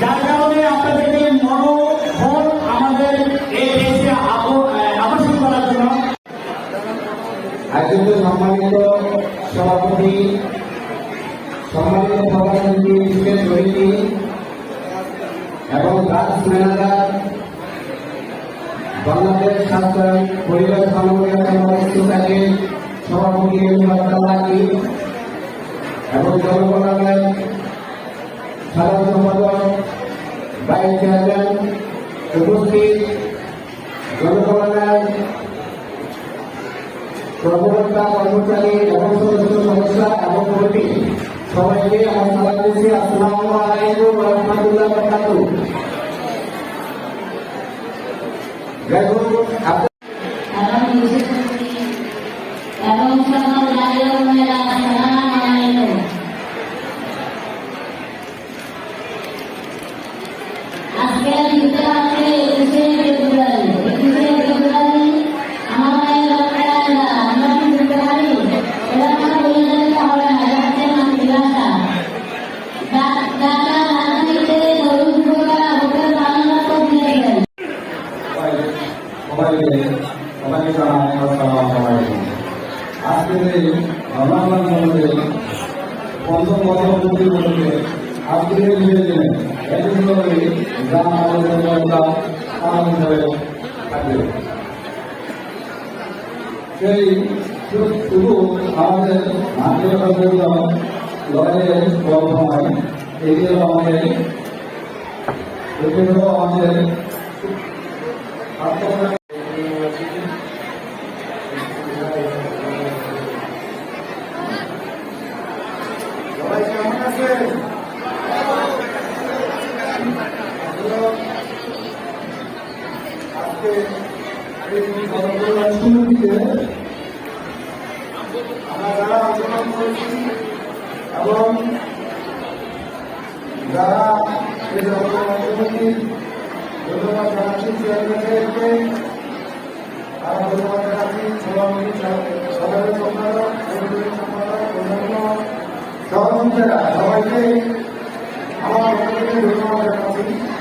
যার কারণে আপনাদেরকে মনোবল আমাদের এই দেশে আকর্ষণ করার জন্য। আয়োজিত সম্মানিত সভাপতি সম্মানিত সভাপতি বিশেষ সমিতি এবং গাছ ম্যানেজার, বাংলাদেশ স্বাস্থ্য পরিবার সংগঠনের সভাপতি এবং জনগণের kadang-kadang ke masjid, berkolongan, berbuka, berbucari, dan seterusnya seterusnya, dan berbuka. Sama ini, Assalamualaikum warahmatullahi wabarakatuh. Dan apa পঞ্চম বছরে আজকে নিজে দিনে একদিন করে যা আমাদের একটা পালন হিসাবে থাকবে সেই শুধু- আমাদের জন্য লড়াইয়ের গল্প নয় এটি হলো আমাদের এটি হলো আমাদের আমরা যারা আন্দোলন করেছি এবং যারা এই সমিতির ধন্যবাদ জানাচ্ছি চেয়ারম্যান সাহেবকে আর ধন্যবাদ জানাচ্ছি সভাপতি ধন্যবাদ জানাচ্ছি